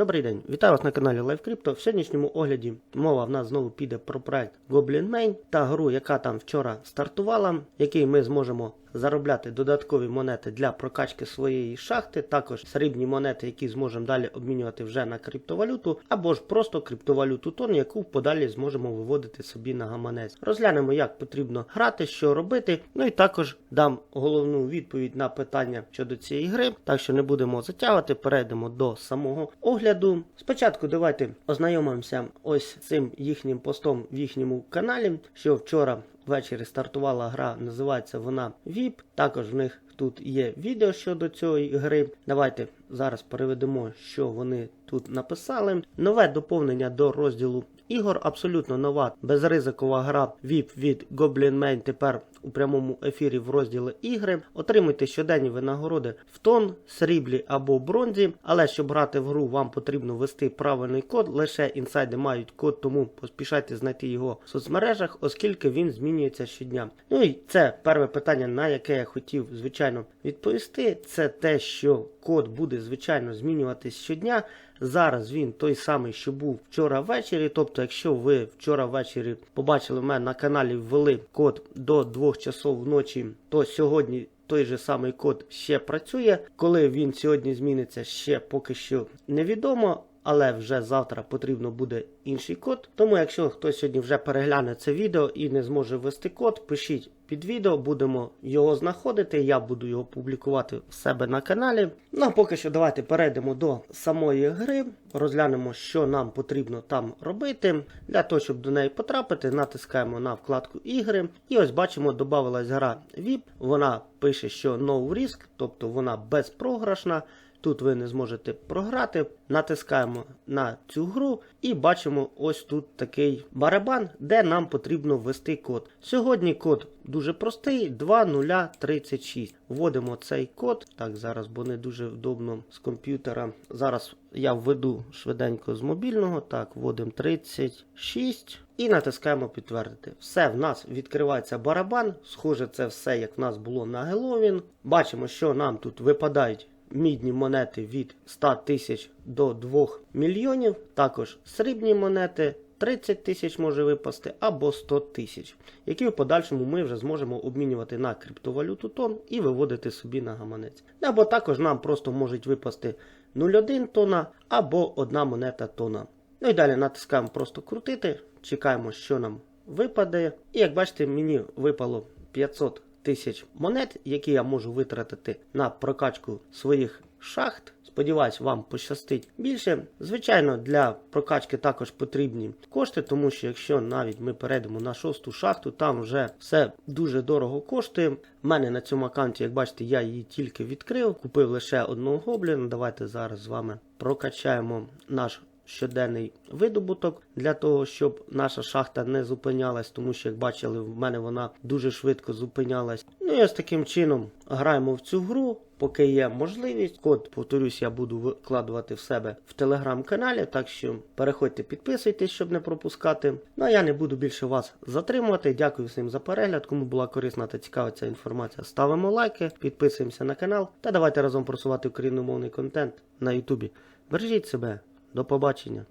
Добрий день, вітаю вас на каналі LiveCrypto. В сьогоднішньому огляді мова в нас знову піде про проект Goblin Main та гру, яка там вчора стартувала, який ми зможемо заробляти додаткові монети для прокачки своєї шахти, також срібні монети, які зможемо далі обмінювати вже на криптовалюту, або ж просто криптовалюту тон, яку подалі зможемо виводити собі на гаманець. Розглянемо, як потрібно грати, що робити. Ну і також дам головну відповідь на питання щодо цієї гри. Так що не будемо затягувати, перейдемо до самого огляду. Спочатку давайте ознайомимося ось цим їхнім постом в їхньому каналі, що вчора ввечері стартувала гра, називається вона VIP. Також в них тут є відео щодо цієї гри. Давайте зараз переведемо, що вони тут написали. Нове доповнення до розділу ігор, абсолютно нова безризикова гра VIP від Goblin Main тепер у прямому ефірі в розділі ігри. Отримуйте щоденні винагороди в тон, сріблі або бронзі. Але щоб грати в гру, вам потрібно ввести правильний код. Лише інсайди мають код, тому поспішайте знайти його в соцмережах, оскільки він змінюється щодня. Ну і це перше питання, на яке я хотів, звичайно, відповісти. Це те, що код буде, звичайно, змінюватись щодня. Зараз він той самий, що був вчора ввечері. Тобто, якщо ви вчора ввечері побачили в мене на каналі, ввели код до 2 часов вночі, то сьогодні. Той же самий код ще працює. Коли він сьогодні зміниться, ще поки що невідомо, але вже завтра потрібно буде інший код. Тому, якщо хтось сьогодні вже перегляне це відео і не зможе ввести код, пишіть під відео, будемо його знаходити. Я буду його публікувати в себе на каналі. Ну а поки що давайте перейдемо до самої гри, розглянемо, що нам потрібно там робити. Для того, щоб до неї потрапити, натискаємо на вкладку ігри. І ось бачимо, додавалась гра VIP. Вона пише, що no risk, тобто вона безпрограшна. Тут ви не зможете програти. Натискаємо на цю гру і бачимо ось тут такий барабан, де нам потрібно ввести код. Сьогодні код дуже простий 2036. Вводимо цей код. Так, зараз, бо не дуже вдобно з комп'ютера. Зараз я введу швиденько з мобільного. Так, вводимо 36. І натискаємо підтвердити. Все, в нас відкривається барабан. Схоже, це все як в нас було на Геловін. Бачимо, що нам тут випадають мідні монети від 100 тисяч до 2 мільйонів. Також срібні монети 30 тисяч може випасти або 100 тисяч, які в подальшому ми вже зможемо обмінювати на криптовалюту тон і виводити собі на гаманець. Або також нам просто можуть випасти 0,1 тона або одна монета тона. Ну і далі натискаємо просто крутити, чекаємо, що нам випаде. І як бачите, мені випало 500 тисяч монет, які я можу витратити на прокачку своїх шахт. Сподіваюсь, вам пощастить більше. Звичайно, для прокачки також потрібні кошти, тому що якщо навіть ми перейдемо на шосту шахту, там вже все дуже дорого коштує. У мене на цьому аккаунті, як бачите, я її тільки відкрив, купив лише одного гобліна. Давайте зараз з вами прокачаємо наш щоденний видобуток для того, щоб наша шахта не зупинялась, тому що, як бачили, в мене вона дуже швидко зупинялась. Ну і ось таким чином граємо в цю гру. Поки є можливість, код, повторюсь, я буду викладувати в себе в телеграм-каналі, так що переходьте, підписуйтесь, щоб не пропускати. Ну а я не буду більше вас затримувати. Дякую всім за перегляд. Кому була корисна та цікава ця інформація, ставимо лайки, підписуємося на канал та давайте разом просувати україномовний контент на Ютубі. Бережіть себе, до побачення.